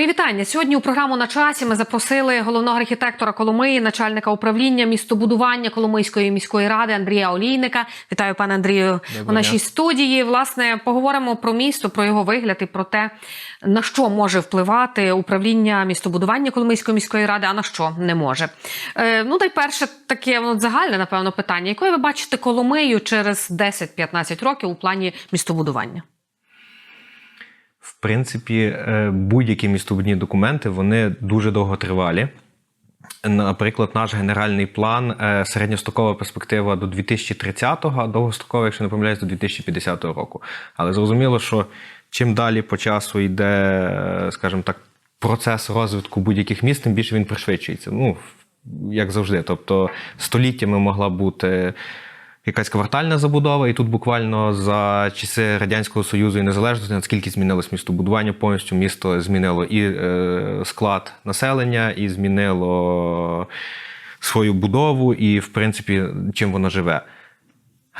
Мої вітання. Сьогодні у програму на часі ми запросили головного архітектора Коломиї, начальника управління містобудування Коломийської міської ради Андрія Олійника. Вітаю, пане Андрію, Доброго у нашій студії. Власне, поговоримо про місто, про його вигляд і про те, на що може впливати управління містобудування Коломийської міської ради, а на що не може. Е, ну, найперше, таке ну, загальне, напевно, питання. Якою ви бачите Коломию через 10-15 років у плані містобудування? Принципі, е, будь-які містобудні документи вони дуже довготривалі. Наприклад, наш генеральний план е, середньостокова перспектива до 2030-го, а довгострокова, якщо не помиляюсь, до 2050 року. Але зрозуміло, що чим далі по часу йде, е, скажімо так, процес розвитку будь-яких міст, тим більше він пришвидшується. Ну, як завжди. Тобто століттями могла бути якась квартальна забудова, і тут буквально за часи Радянського Союзу і незалежності наскільки змінилось містобудування, повністю місто змінило і е, склад населення, і змінило свою будову, і, в принципі, чим воно живе.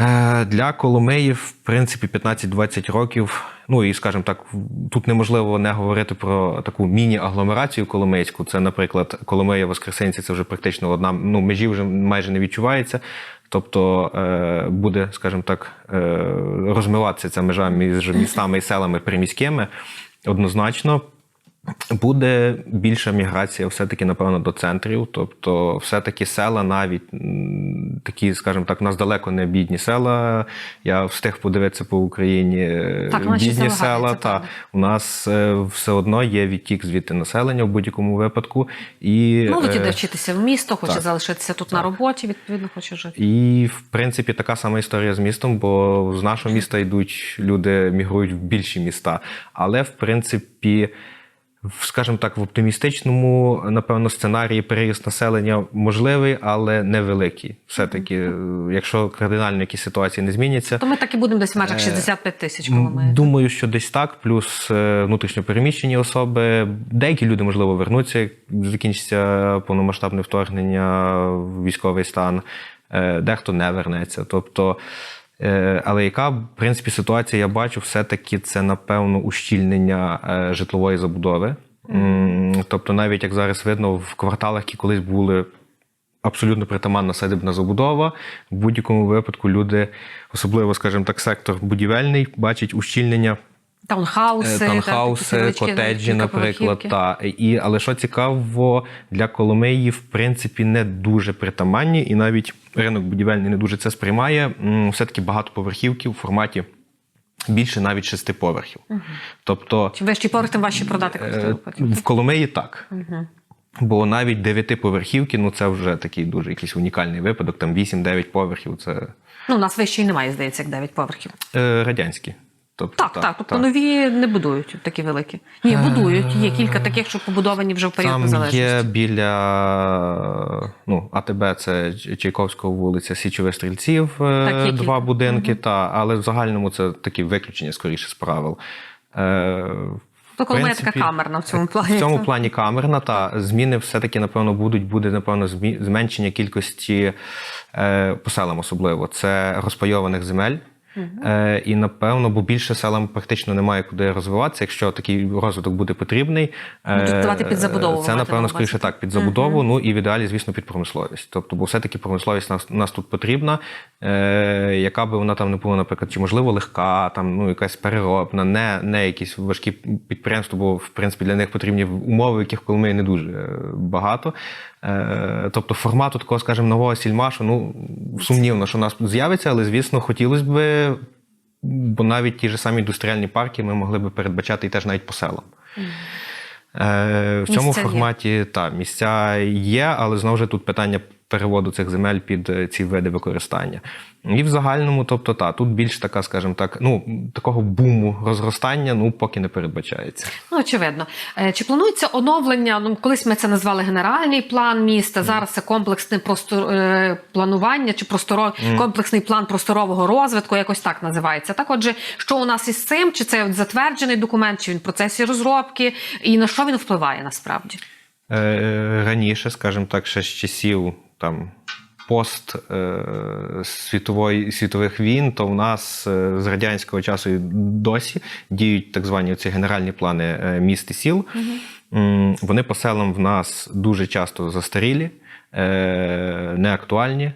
Е, Для Коломиї, в принципі, 15-20 років. Ну і скажімо так, тут неможливо не говорити про таку міні-агломерацію Коломийську. Це, наприклад, Коломия Воскресенці, це вже практично одна. Ну, межі вже майже не відчувається. Тобто е, буде, скажімо так, е, розмиватися ця межа між містами і селами приміськими. Однозначно. Буде більша міграція, все-таки, напевно, до центрів. Тобто, все-таки села, навіть такі, скажімо так, у нас далеко не бідні села. Я встиг подивитися по Україні е, Так, бідні села села. Та у нас е, все одно є відтік звідти населення в будь-якому випадку. І, Молодь е, іде вчитися в місто, хоче так. залишитися тут на роботі, відповідно, хоче жити. І, в принципі, така сама історія з містом, бо з нашого міста йдуть люди, мігрують в більші міста. Але, в принципі, скажімо так, в оптимістичному, напевно, сценарії переїзд населення можливий, але невеликий. Все-таки, е, якщо кардинально якісь ситуації не зміняться. То ми так і будемо десь в межах Е, 65 тисяч М, Коломиї. Думаю, що десь так, плюс е, внутрішньо переміщені особи. Деякі люди, можливо, вернуться, як закінчиться повномасштабне вторгнення військовий стан, Е, дехто не вернеться. Тобто, е, але яка, в принципі, ситуація, я бачу, все-таки це, напевно, ущільнення е, житлової забудови. Тобто, навіть як зараз видно, в кварталах, які колись були абсолютно притаманна садибна забудова. В будь-якому випадку люди, особливо, скажімо так, сектор будівельний, бачать ущільнення. Таунхауси, Е, та, Танхауси, невеличкі котеджі, наприклад, та і але що цікаво, для Коломиї, в принципі, не дуже притаманні, і навіть ринок будівельний не дуже це сприймає. Все-таки багатоповерхівки в форматі більше навіть шести поверхів. Тобто Чим вищий поверх, тим важче продати е, квартиру. в Коломиї так. Бо навіть дев'ятиповерхівки, ну це вже такий дуже якийсь унікальний випадок. Там 8-9 поверхів це Ну, у нас вище і немає, здається, як 9 поверхів. е, радянські. Тобто, Так, так. Тобто нові не будують такі великі. Ні, будують. Є кілька таких, що побудовані вже в період Там незалежності. є біля ну, АТБ, це Чайковського вулиця Січових стрільців, е, Так, два кілька. будинки, та, але в загальному це такі виключення, скоріше, з правил. Е, То така камерна в цьому плані. В цьому плані камерна, та зміни все-таки, напевно, будуть, буде, напевно, змі- зменшення кількості е, по селам особливо. Це розпайованих земель. Е, і напевно, бо більше селам практично немає куди розвиватися. Якщо такий розвиток буде потрібний, е, давати під забудову, Це напевно скоріше так, під забудову. Ну і в ідеалі, звісно, під промисловість. Тобто, бо все-таки промисловість нас, нас тут потрібна, е, яка би вона там не була, наприклад, чи можливо легка, там ну якась переробна, не, не якісь важкі підприємства, бо в принципі для них потрібні умови, яких в Коломиї не дуже е, багато. Е, тобто формату такого, скажімо, нового сільмашу, ну сумнівно, що у нас з'явиться, але звісно, хотілося б, бо навіть ті ж самі індустріальні парки ми могли би передбачати і теж навіть по селам. Е, в цьому Місця є. форматі та місця є, але знову ж тут питання переводу цих земель під е, ці види використання. І в загальному, тобто, та тут більш така, скажімо так, ну такого буму розростання, ну поки не передбачається. Ну, очевидно. Е, Чи планується оновлення? Ну, колись ми це назвали генеральний план міста. Зараз це комплексне простор... е, планування чи просторо... комплексний план просторового розвитку, якось так називається. Так, отже, що у нас із цим? Чи це затверджений документ, чи він в процесі розробки, і на що він впливає насправді? Раніше, скажімо так, ще з часів там пост е, світової, світових війн, то в нас е, з радянського часу і досі діють так звані ці генеральні плани е, міст і сіл. М, Вони по селам в нас дуже часто застарілі, неактуальні.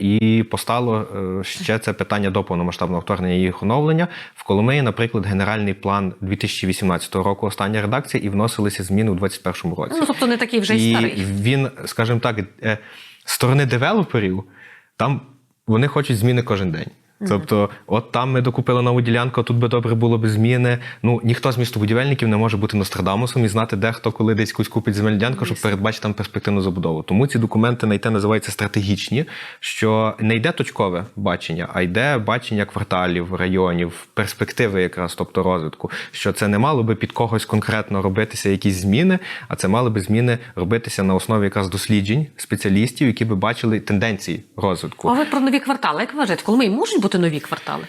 І постало ще це питання до повномасштабного вторгнення і їх оновлення. В Коломиї, наприклад, генеральний план 2018 року, остання редакція, і вносилися зміни у 2021 році. Ну, тобто не такий вже І старий. він, скажімо так, сторони девелоперів, там вони хочуть зміни кожен день. Тобто, от там ми докупили нову ділянку, а тут би добре було б зміни. Ну ніхто з містобудівельників не може бути Нострадамусом і знати, де хто коли десь якусь купить земельну ділянку, щоб передбачити там перспективну забудову. Тому ці документи на ІТ називаються стратегічні, що не йде точкове бачення, а йде бачення кварталів, районів, перспективи, якраз, тобто розвитку. Що це не мало би під когось конкретно робитися якісь зміни, а це мали би зміни робитися на основі якраз досліджень спеціалістів, які би бачили тенденції розвитку. А ви про нові квартали. Як вважаєте, коли можуть бути нові квартали?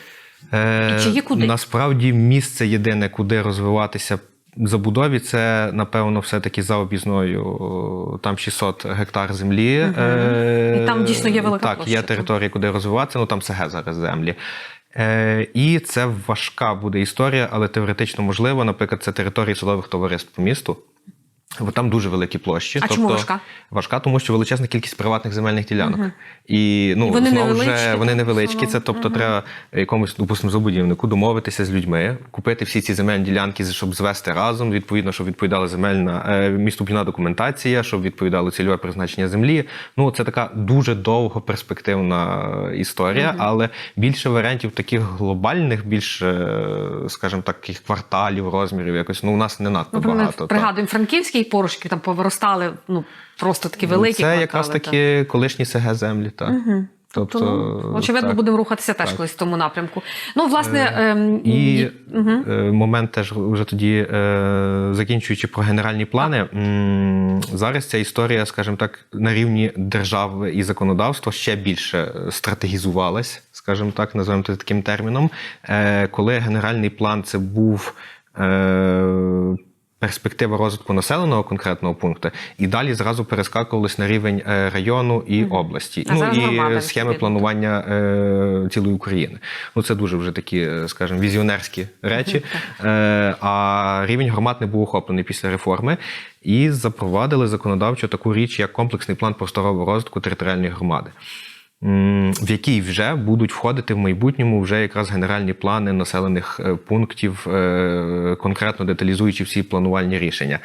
Е, І чи є куди? Насправді місце єдине, куди розвиватися забудові, це напевно все-таки за обізною. Там 600 гектар землі. Е, І там дійсно є велика Так, площа є території, куди розвиватися. Ну там СГ зараз землі. Е, і це важка буде історія, але теоретично можливо. Наприклад, це території садових товариств по місту. Бо там дуже великі площі. А чому важка? Важка, тому що величезна кількість приватних земельних ділянок. І ну вони знову невеличкі, вже вони невеличкі. Це тобто треба якомусь допустимо забудівнику домовитися з людьми, купити всі ці земельні ділянки, щоб звести разом. Відповідно, щоб відповідала земельна е, містобудівна документація, щоб відповідало цільове призначення землі. Ну це така дуже довго перспективна історія, але більше варіантів таких глобальних, більш, е, скажімо так, таких кварталів, розмірів, якось ну у нас не надто Ми багато. пригадуємо Франківський порошки, там повиростали ну просто такі великі. Це квартали, якраз так. таки колишні СГ землі, так. Тобто, ну, очевидно, так. будемо рухатися теж колись в тому напрямку. Ну, власне, ем, І мгм. е, момент теж вже тоді, е, закінчуючи про генеральні плани, м, зараз ця історія, скажімо так, на рівні держави і законодавства ще більше е, стратегізувалась, скажімо так, називаємо це таким терміном. Е, Коли генеральний план це був. е, Перспектива розвитку населеного конкретного пункту, і далі зразу перескакувалось на рівень е, району і області. А ну і схеми планування е, цілої України. Ну це дуже вже такі, е, скажімо, візіонерські речі. Е, а рівень громад не був охоплений після реформи. І запровадили законодавчо таку річ, як комплексний план просторового розвитку територіальної громади. В який вже будуть входити в майбутньому вже якраз генеральні плани населених е, пунктів, е, конкретно деталізуючи всі планувальні рішення.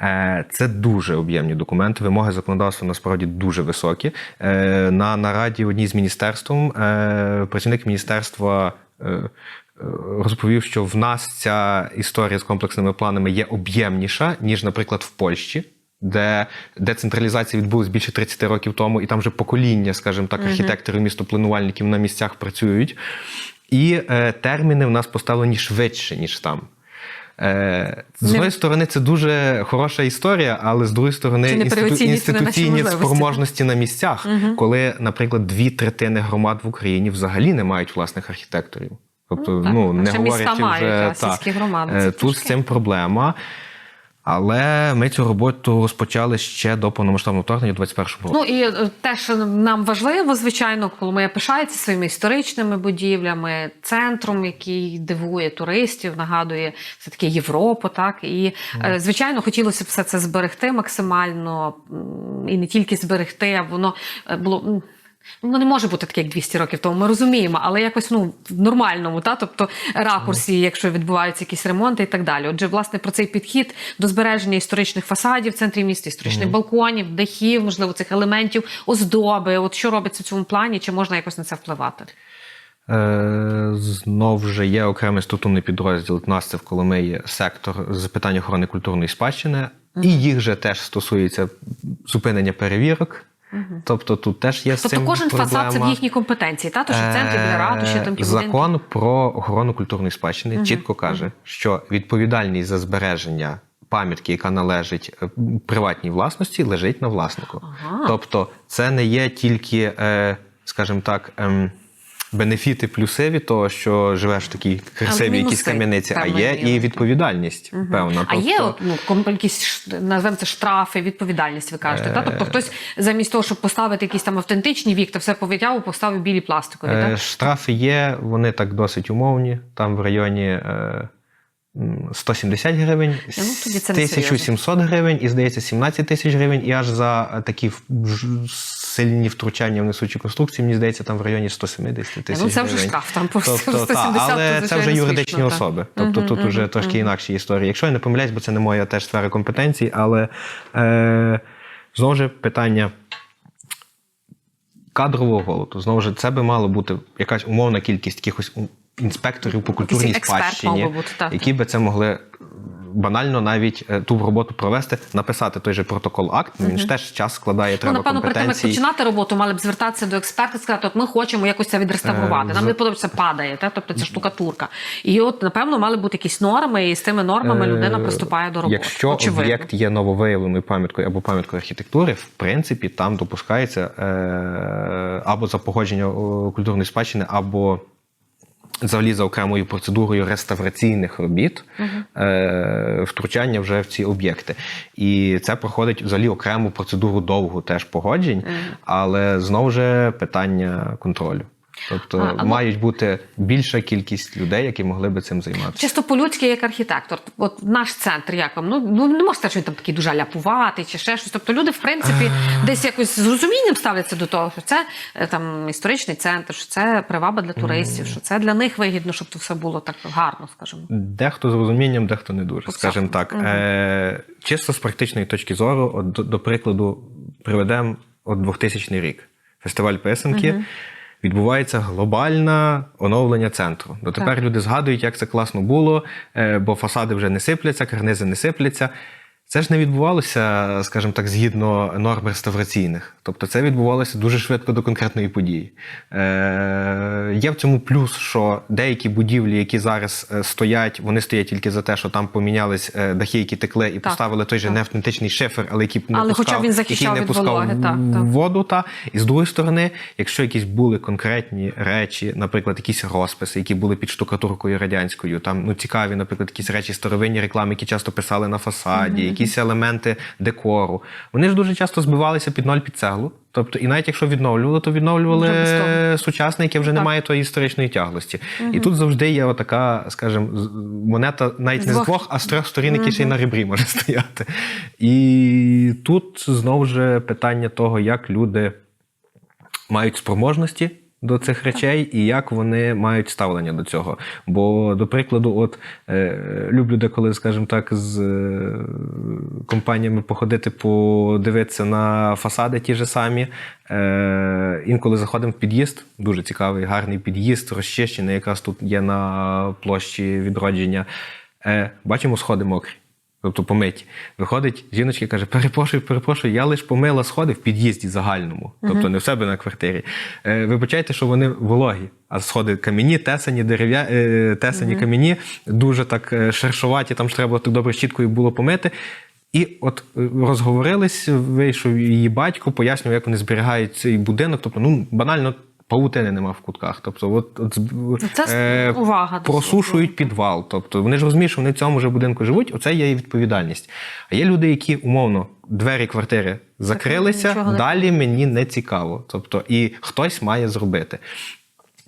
Е, Це дуже об'ємні документи. Вимоги законодавства насправді дуже високі. На нараді одній з міністерством працівник міністерства. Розповів, що в нас ця історія з комплексними планами є об'ємніша, ніж, наприклад, в Польщі, де децентралізація відбулась більше 30 років тому, і там вже покоління, скажімо так, архітекторів, містопланувальників на місцях працюють. І е, терміни в нас поставлені швидше, ніж там. Е, з Не- однієї сторони, це дуже хороша історія, але з другої сторони, інститу- інституційні спроможності на місцях, коли, наприклад, дві третини громад в Україні взагалі не мають власних архітекторів. Тобто, Ну, так. ну, не говорячи мають, вже а сільські громади Е, це тут з цим проблема. Але ми цю роботу розпочали ще до повномасштабного вторгнення у 21 році. Ну і е, теж нам важливо, звичайно, коли ми пишається своїми історичними будівлями, центром, який дивує туристів, нагадує все таки Європу. Так і е, звичайно, хотілося б все це зберегти максимально і не тільки зберегти, а воно е, було. Воно не може бути таке, як 200 років тому. Ми розуміємо, але якось ну в нормальному, та тобто ракурсі, якщо відбуваються якісь ремонти і так далі. Отже, власне, про цей підхід до збереження історичних фасадів в центрі міста, історичних балконів, дахів, можливо, цих елементів, оздоби. От що робиться в цьому плані? Чи можна якось на це впливати? Е, знов же є окремий структурний підрозділ. У нас це в Коломиї сектор з питань охорони культурної спадщини, і їх же теж стосується зупинення перевірок. Тобто тут теж є з Тобто цим кожен фасад це в проблема. їхній компетенції, та то що центр для ратуші, там будинки. Е, Закон про охорону культурної спадщини чітко каже, що відповідальність за збереження пам'ятки, яка належить е, приватній власності, лежить на власнику. Ага. Тобто, це не є тільки, е, скажімо так. Бенефіти, плюсеві, того, що живеш в такій красивій якійсь кам'яниці, а є і відповідальність, певна. А є Тобто, от, ну, якісь називаємо це штрафи, відповідальність, ви кажете. Та? Е. Тобто хтось замість того, щоб поставити якісь там автентичні вікна, все повитягував, поставив білі пластикові. Е. Штрафи є, вони так досить умовні. Там в районі е, 170 гривень, ну, тоді це 1700 гривень і, здається, 17 тисяч гривень. І аж за такі сильні втручання в несучі конструкції, мені здається, там в районі 170 тисяч Ну, це вже гривень. штраф, там по Тобто, 170, та, але то, це вже юридичні так. особи. Тобто Мгм, тут мгм, вже трошки мгм. інакші історії. Якщо я не помиляюсь, бо це не моя теж сфера компетенцій, але е, знову ж питання кадрового голоду. Знову ж це би мало бути якась умовна кількість якихось інспекторів по культурній Якийсь експерт спадщині, мав би бути, так. які би це могли. Банально навіть е, ту роботу провести, написати той же протокол акт. Він ж теж час складає, Ну, треба напевно, перед тим, як компетенції. починати роботу, мали б звертатися до експерта і сказати, от ми хочемо якось це відреставрувати. Е, Нам не подобається, падає, та? тобто це штукатурка. І от, напевно, мали бути якісь норми, і з тими нормами людина Е, приступає до роботи. Якщо Очевидно. об'єкт є нововиявленою пам'яткою або пам'яткою архітектури, в принципі, там допускається е, або за погодження культурної спадщини, або взагалі за окремою процедурою реставраційних робіт е, втручання вже в ці об'єкти. І це проходить взагалі окрему процедуру довгу теж погоджень, але знову ж питання контролю. Тобто А, мають бути більша кількість людей, які могли би цим займатися. Чисто по-людськи, як архітектор, от наш центр, як вам? Ну, ну не можна що він там такий дуже ляпуватий чи ще щось. Тобто люди, в принципі, десь якось з розумінням ставляться до того, що це е, там історичний центр, що це приваба для туристів, що це для них вигідно, щоб то все було так гарно, скажімо. Дехто з розумінням, дехто не дуже, скажімо так. Е, чисто з практичної точки зору, от, до, до прикладу, приведемо от 2000 рік. Фестиваль писанки. Відбувається глобальне оновлення центру. Дотепер люди згадують, як це класно було, е, бо фасади вже не сипляться, карнизи не сипляться. Це ж не відбувалося, скажімо так, згідно норм реставраційних. Тобто це відбувалося дуже швидко до конкретної події. Е, є в цьому плюс, що деякі будівлі, які зараз е, стоять, вони стоять тільки за те, що там помінялись е, дахи, які текли, і поставили той же так. неавтентичний шифер, але який не Але пускав, хоча він який не від пускав вологи, так, воду. Та. І з другої сторони, якщо якісь були конкретні речі, наприклад, якісь розписи, які були під штукатуркою радянською, там ну цікаві, наприклад, якісь речі старовинні реклами, які часто писали на фасаді, якісь елементи декору. Вони ж дуже часто збивалися під ноль під цеглу. Тобто, і навіть якщо відновлювали, то відновлювали сучасне, яке вже не має тої історичної тяглості. І тут завжди є отака, скажімо, монета навіть З не з двох- двох, а з трьох сторін, які ще й на ребрі може стояти. І тут знову ж питання того, як люди мають спроможності. До цих речей і як вони мають ставлення до цього. Бо, до прикладу, от е, люблю деколи, скажімо так, з е, компаніями походити, подивитися на фасади ті ж самі. Е, інколи заходимо в під'їзд, дуже цікавий, гарний під'їзд, розчищений, якраз тут є на площі відродження. Е, бачимо сходи мокрі. Тобто помиті. Виходить жіночка каже: перепрошую, перепрошую, я лише помила сходи в під'їзді загальному, тобто не в себе на квартирі. Е, вибачайте, що вони вологі, а сходи кам'яні, тесані, дерев'я, е, тесані кам'яні, дуже так е, шершуваті, там ж треба так добре щіткою було помити. І от е, розговорились, вийшов її батько, пояснював, як вони зберігають цей будинок. Тобто, ну банально. Павутини нема в кутках. Тобто, от, от з- е, увага до просушують підвал. Тобто вони ж розуміють, що вони в цьому ж будинку живуть, оце є відповідальність. А є люди, які умовно двері квартири закрилися, далі мені не цікаво. Тобто, і хтось має зробити.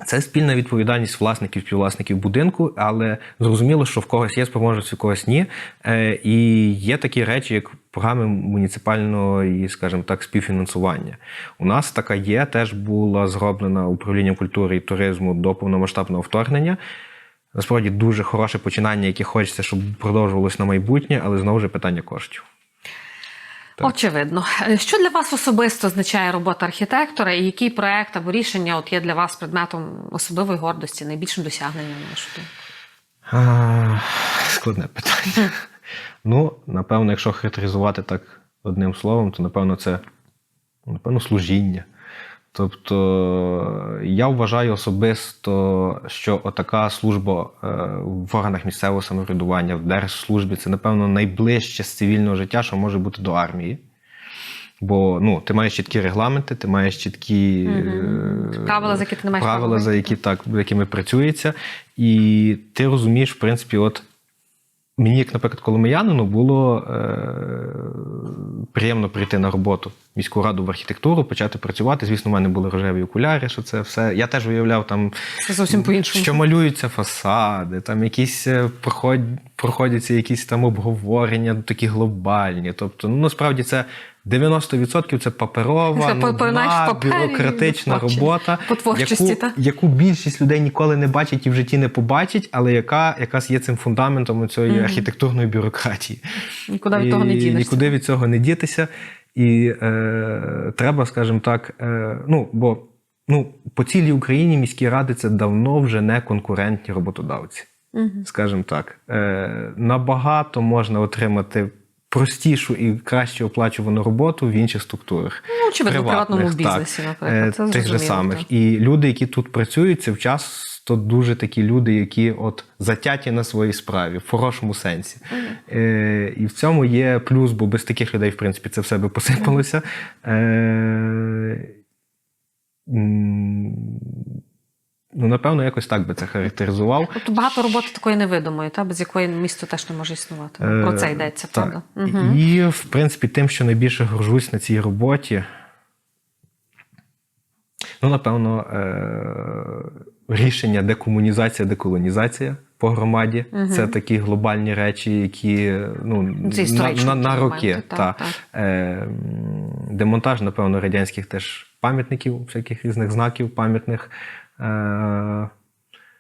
Це спільна відповідальність власників, співвласників будинку, але зрозуміло, що в когось є спроможність, в когось ні. Е, І є такі речі, як програми муніципального скажімо так, співфінансування. У нас така є, теж була зроблена управлінням культури і туризму до повномасштабного вторгнення. Насправді дуже хороше починання, яке хочеться, щоб продовжувалось на майбутнє, але знову ж питання коштів. Так. Очевидно. Що для вас особисто означає робота архітектора, і який проект або рішення от є для вас предметом особливої гордості, найбільшим досягненням на вашу думку? А, Складне питання. Ну, напевно, якщо характеризувати так одним словом, то напевно це напевно служіння. Тобто я вважаю особисто, що отака служба е, в органах місцевого самоврядування, в держслужбі це, напевно, найближче з цивільного життя, що може бути до армії. Бо ну, ти маєш чіткі регламенти, ти маєш чіткі е, Правила, за які ти не маєш правила, за які так, якими працюється. І ти розумієш, в принципі, от мені, як, наприклад, коломиянину, було е- приємно прийти на роботу в міську раду в архітектуру, почати працювати. Звісно, в мене були рожеві окуляри, що це все. Я теж уявляв там. Це зовсім. Що малюються фасади, там якісь е, проходяться якісь там обговорення такі глобальні. Тобто, ну насправді це 90% це паперова, нудна, бюрократична робота, яку, яку більшість людей ніколи не бачить і в житті не побачить, але яка якраз є цим фундаментом цієї архітектурної бюрократії. Нікуди від того не дінешся. Нікуди від цього не дітися. І е, треба, скажімо так, е, ну, бо ну, по цілій Україні міські ради це давно вже не конкурентні роботодавці. Скажімо так, е, набагато можна отримати простішу і краще оплачувану роботу в інших структурах. Ну, очевидно, в приватному бізнесі, е, наприклад. Це тих же самих. так. І люди, які тут працюють, це часто дуже такі люди, які от затяті на своїй справі, в хорошому сенсі. Е, і в цьому є плюс, бо без таких людей, в принципі, це все би посипалося. Е, ну, напевно, якось так би це характеризував. Тобто багато роботи такої невидимої, та, без якої місто теж не може існувати. Е, Про це йдеться, так. правда? Угу. І, в принципі, тим, що найбільше горжусь на цій роботі, ну, напевно, е- рішення декомунізація, деколонізація по громаді. Мгм. Це такі глобальні речі, які ну, Це на, на, на роки. так, та. так. Е- демонтаж, напевно, радянських теж пам'ятників, всяких різних знаків пам'ятних. Е-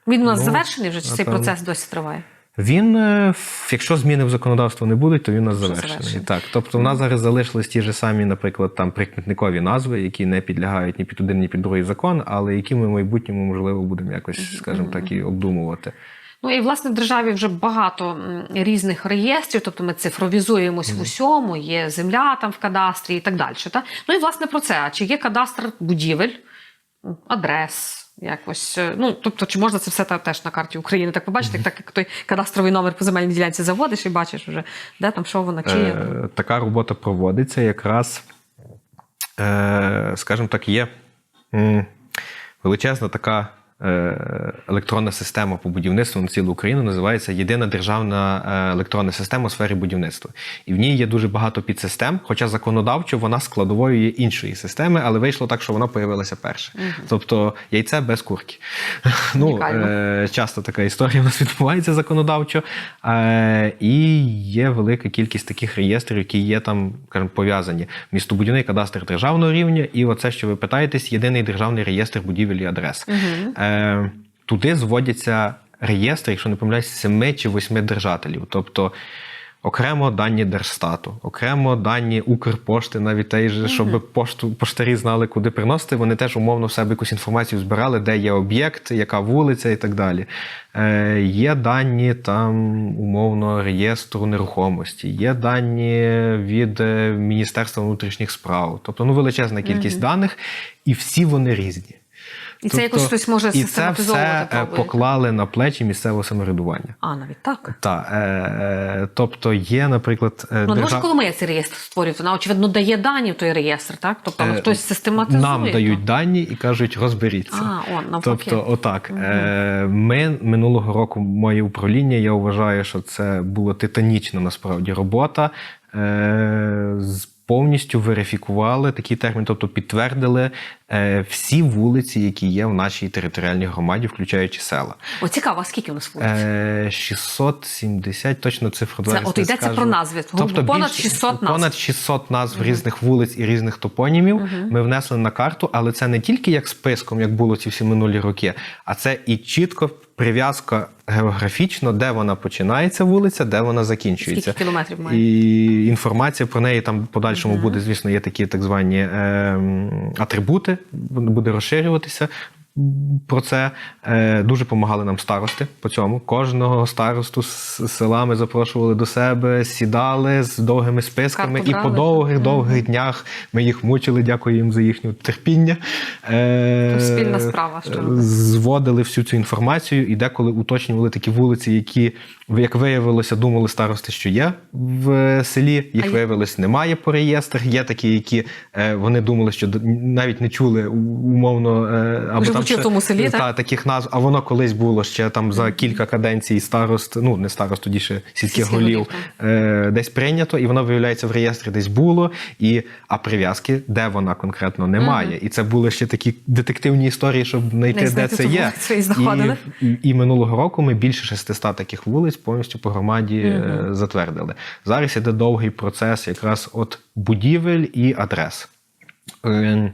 Він у нас Ну, завершений вже чи цей процес досі триває? він, е, якщо зміни в законодавство не будуть, то він у нас завершений. завершений. Так, тобто в нас зараз залишились ті ж самі, наприклад, там прикметникові назви, які не підлягають ні під один, ні під другий закон, але які ми в майбутньому можливо будемо якось, скажімо так, і обдумувати. Ну і власне в державі вже багато різних реєстрів, тобто ми цифровізуємось в усьому, є земля там в кадастрі і так далі. Та? Ну і власне про це. А чи є кадастр будівель, адрес? Якось, е, ну тобто, чи можна це все та- теж на карті України так побачити, так як той кадастровий номер по земельній ділянці заводиш і бачиш вже, де там що вона, чи є. Е, така робота проводиться якраз, е, скажімо так, є величезна така електронна система по будівництву на цілу Україну, називається Єдина державна е, електронна система у сфері будівництва. І в ній є дуже багато підсистем, хоча законодавчо вона складовою є іншої системи, але вийшло так, що вона появилася перше. Тобто яйце без курки. Ну, е, часто така історія у нас відбувається законодавчо. Е, і є велика кількість таких реєстрів, які є там, скажімо, пов'язані. Містобудівний кадастр державного рівня, і оце, що ви питаєтесь, єдиний державний реєстр будівель і адрес. Е, туди зводяться реєстри, якщо не помиляюсь, семи чи восьми держателів. Тобто окремо дані Держстату, окремо дані Укрпошти, навіть те, щоб пошту, поштарі знали, куди приносити. Вони теж умовно в себе якусь інформацію збирали, де є об'єкт, яка вулиця і так далі. Е, є дані там умовно реєстру нерухомості, є дані від е, Міністерства внутрішніх справ. Тобто ну, величезна кількість даних, і всі вони різні. І це якось хтось може і це все е, поклали на плечі місцевого самоврядування. А, навіть так. Так, е, е, тобто є, наприклад, е, Ну, не може коли ми цей реєстр створювати, вона очевидно дає дані в той реєстр, так? Тобто Е, хтось систематизує. нам дають дані і кажуть, розберіться. А, о. Тобто, отак. Е, Ми минулого року, моє управління, я вважаю, що це була титанічна насправді робота. Е, з- Повністю верифікували такий термін, тобто підтвердили е, всі вулиці, які є в нашій територіальній громаді, включаючи села. О, цікаво, а скільки у нас вулиць? Е, 670, точно цифру Це зараз от йдеться скажу. про назви. Тобто Понад більше- 600 назв. Понад 600 назв різних вулиць і різних топонімів ми внесли на карту, але це не тільки як списком, як було ці всі минулі роки, а це і чітко прив'язка географічно, де вона починається вулиця, де вона закінчується. Скільки кілометрів має? І інформація про неї там в подальшому буде, звісно, є такі так звані е, атрибути, буде розширюватися. Про це. Е, Дуже допомагали нам старости по цьому. Кожного старосту з села ми запрошували до себе, сідали з довгими списками, Карту і по довгих довгих днях ми їх мучили. Дякую їм за їхнє терпіння. Е, спільна справа, що зводили всю цю інформацію, і деколи уточнювали такі вулиці, які, як виявилося, думали старости, що є в селі. Їх А виявилось, немає по реєстрах. Є такі, які е, вони думали, що навіть не чули умовно е, або там в тому селі, та, так? таких назв. А воно колись було ще там за кілька каденцій старост, ну не старост, тоді ще сільських Сільських голів, е, десь прийнято, і воно виявляється в реєстрі десь було. І а прив'язки, де вона конкретно немає. І це були ще такі детективні історії, щоб знайти, де це є. і. І, і минулого року ми більше 600 таких вулиць повністю по громаді е, затвердили. Зараз іде довгий процес якраз от будівель і адрес. Е,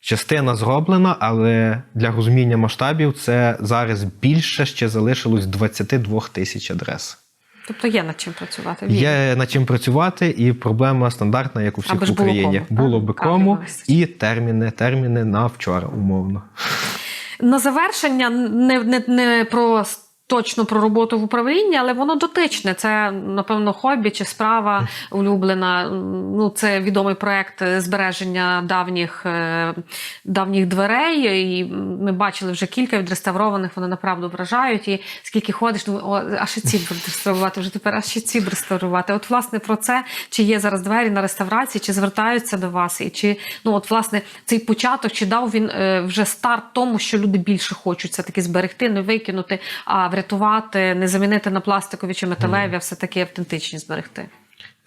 Частина зроблена, але для розуміння масштабів це зараз більше ще залишилось 22 тисяч адрес. Тобто є над чим працювати. Є над чим працювати, і проблема стандартна, як у всіх в Україні. кому, було би кому, і терміни, терміни на вчора, умовно. На завершення не, не, не про точно про роботу в управлінні, але воно дотичне. Це, напевно, хобі чи справа улюблена. Ну, це відомий проект збереження давніх, е, давніх дверей. І ми бачили вже кілька відреставрованих, вони направду вражають. І скільки ходиш, ну, о, а ще ці реставрувати, вже тепер, а ще ці реставрувати. От, власне, про це, чи є зараз двері на реставрації, чи звертаються до вас, і чи ну, от, власне, цей початок, чи дав він е, вже старт тому, що люди більше хочуть це таки зберегти, не викинути, а врятувати, не замінити на пластикові чи металеві, а все таки автентичні зберегти.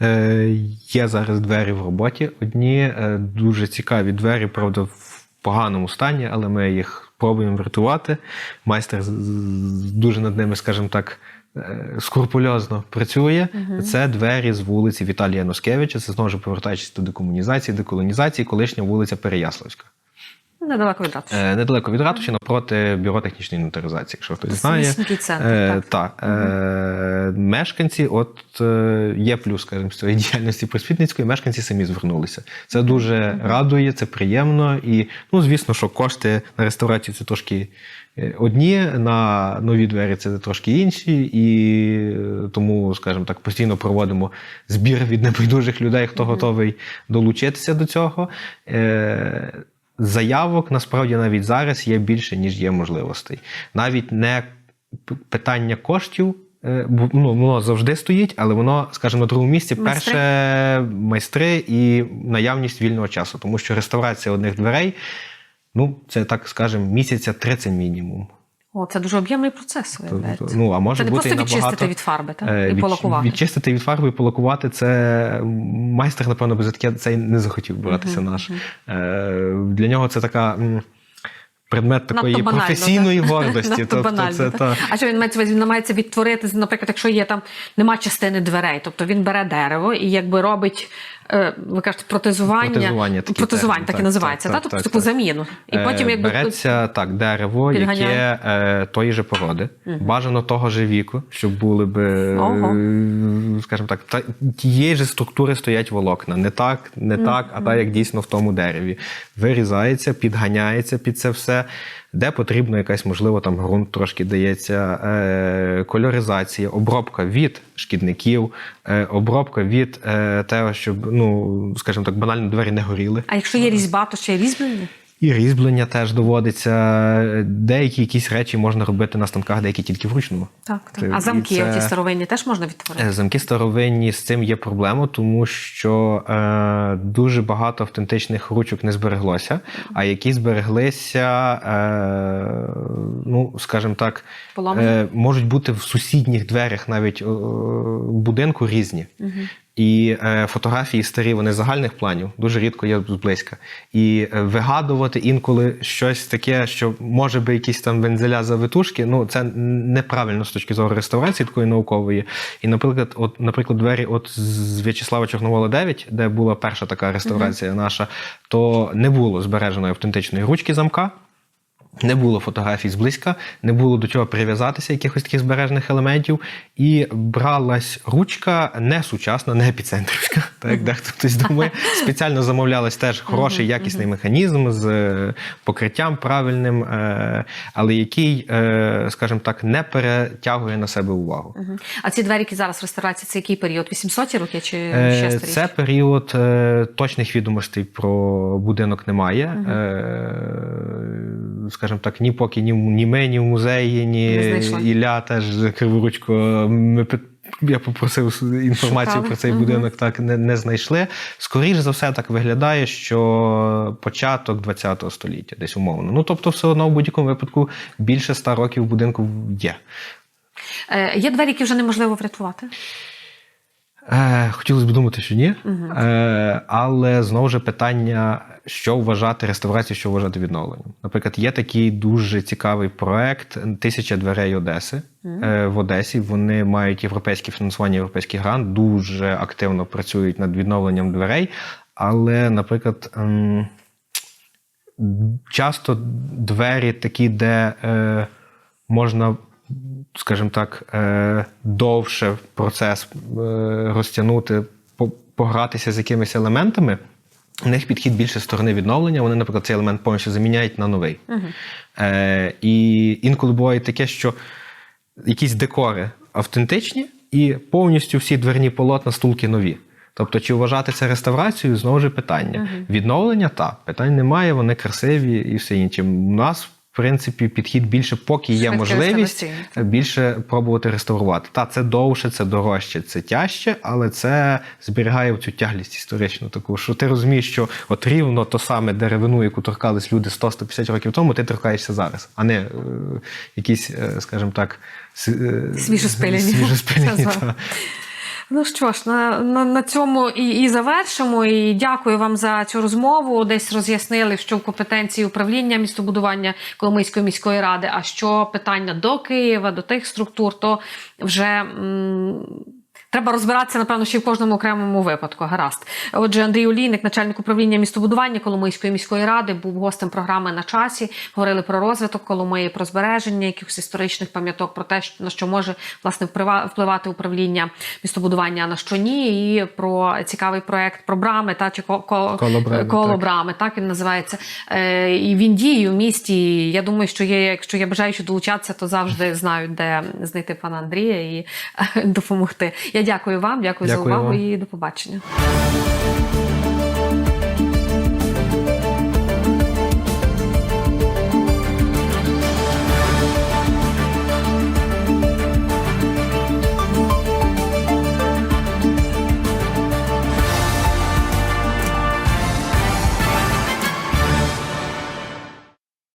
Е, є зараз двері в роботі. Одні е, дуже цікаві двері, правда, в поганому стані, але ми їх пробуємо врятувати. Майстер дуже над ними, скажімо так. е, Скрупульозно працює. Це двері з вулиці Віталія Носкевича. Це знову ж повертаючись до декомунізації, деколонізації, колишня вулиця Переяславська. Недалеко від ратуші. Е, недалеко від ратуші, напроти бюро технічної інвентаризації, якщо хтось знає. центр, Е, так. так. Е, мешканці, от е, є плюс, скажімо, з цієї діяльності просвітницької, мешканці самі звернулися. Це дуже радує, це приємно. І, ну, звісно, що кошти на реставрацію це трошки е, одні, на нові двері це трошки інші. І е, тому, скажімо так, постійно проводимо збір від небайдужих людей, хто готовий долучитися до цього. Е, Заявок насправді навіть зараз є більше, ніж є можливостей. Навіть не питання коштів. е, Ну, воно завжди стоїть, але воно, скажімо, на другому місці Майстри? перше майстри і наявність вільного часу, тому що реставрація одних дверей, ну, це так скажемо, місяця 30 мінімум. О, це дуже об'ємний процес. Виявляється. то- Ну, а може це не бути просто і набагато... відчистити від фарби так? Е, і від- полакувати. Відчистити від фарби і полакувати це майстер, напевно, без таке це не захотів братися наш. Е, Для нього це така. Предмет такої банально, професійної так? гордості. Тобто банально, це так? та А що він мається він намагається відтворити, наприклад, якщо є там нема частини дверей, тобто він бере дерево і якби робить, ви кажете, протезування, Протезування, такий протезування термін, так, і називається, так, та? тобто так, таку так. заміну. І потім Е, якби береться так дерево, Підганяє. яке е, тої же породи, бажано того же віку, щоб були би, е, Ого. скажімо так, та, тієї ж структури стоять волокна. Не так, не так, а так, як дійсно в тому дереві. Вирізається, підганяється під це все. Де потрібно якась, можливо, там ґрунт трошки дається, е, кольоризація, обробка від шкідників, е, обробка від е, того, щоб, ну, скажімо так, банально двері не горіли. а якщо є різьба, то ще й різьблення? І різьблення теж доводиться. Деякі якісь речі можна робити на станках, деякі тільки вручну. Так, так. А і замки, це- оті старовинні, теж можна відтворити? Е, Замки старовинні з цим є проблема, тому що е, дуже багато автентичних ручок не збереглося, а які збереглися, е, ну, скажімо так, е, можуть бути в сусідніх дверях навіть е, будинку різні. І е, фотографії старі, вони загальних планів, дуже рідко є зблизька. І е, вигадувати інколи щось таке, що може би якісь там вензеля завитушки, ну це неправильно з точки зору реставрації такої наукової. І, наприклад, от, наприклад, двері от з В'ячеслава Чорновола 9, де була перша така реставрація наша, то не було збереженої автентичної ручки замка. Не було фотографій зблизька, не було до чого прив'язатися якихось таких збережених елементів. І бралась ручка не сучасна, не епіцентрівська, так як дехто хтось думає. Спеціально замовлялась теж хороший якісний механізм з е, покриттям правильним, е, але який, е, скажімо так, не перетягує на себе увагу. А ці двері, які зараз в реставрації, це який період? 800 роки чи ще старіші? Це період точних відомостей про будинок немає. Скажімо так, ні поки ні, ні ми, ні в музеї, ні. Ілля теж криворучко. Ми я попросив інформацію Шукали. про цей Мгм. будинок, так не, не знайшли. Скоріше за все, так виглядає, що початок ХХ століття, десь умовно. Ну тобто, все одно в будь-якому випадку більше ста років будинку є. Е, Є двері, які вже неможливо врятувати. Е, хотілося б думати, що ні. Е, але знову ж питання, що вважати реставрацією, що вважати відновленням. Наприклад, є такий дуже цікавий проект Тисяча дверей Одеси. Е, в Одесі вони мають європейське фінансування, європейський грант, дуже активно працюють над відновленням дверей. Але, наприклад, ем, часто двері такі, де е, можна, скажімо так, е, довше процес е, розтягнути, по- погратися з якимись елементами. У них підхід більше сторони відновлення. Вони, наприклад, цей елемент повністю заміняють на новий. Е, і інколи буває таке, що якісь декори автентичні, і повністю всі дверні полотна, стулки нові. Тобто, чи вважати це реставрацією, знову ж питання. Відновлення так, питань немає, вони красиві і все інше. У нас, в принципі, підхід більше, поки є можливість, більше пробувати реставрувати. Та це довше, це дорожче, це тяжче, але це зберігає цю тяглість історичну таку, що ти розумієш, що от рівно то саме деревину, яку торкались люди 100-150 років тому, ти торкаєшся зараз, а не е, якісь, е, скажімо так, е, Свіжоспиляні. свіжоспиляні. Ну що ж, на, на, на цьому і, і завершимо. І дякую вам за цю розмову. Десь роз'яснили, що в компетенції управління містобудування Коломийської міської ради, а що питання до Києва, до тих структур, то вже. М- Треба розбиратися, напевно, ще в кожному окремому випадку. Гаразд. Отже, Андрій Олійник, начальник управління містобудування Коломийської міської ради, був гостем програми на часі. Говорили про розвиток Коломиї, про збереження якихось історичних пам'яток, про те, на що може власне впливати управління містобудування, а на що ні, і про цікавий проект про брами та чи ко- ко- Коло брами, коло так. брами, так він називається. Е, і він діє в місті. Я думаю, що є, якщо є бажаючі долучатися, то завжди знають, де знайти пана Андрія і е, допомогти. Я дякую вам, дякую, за увагу вам. і до побачення.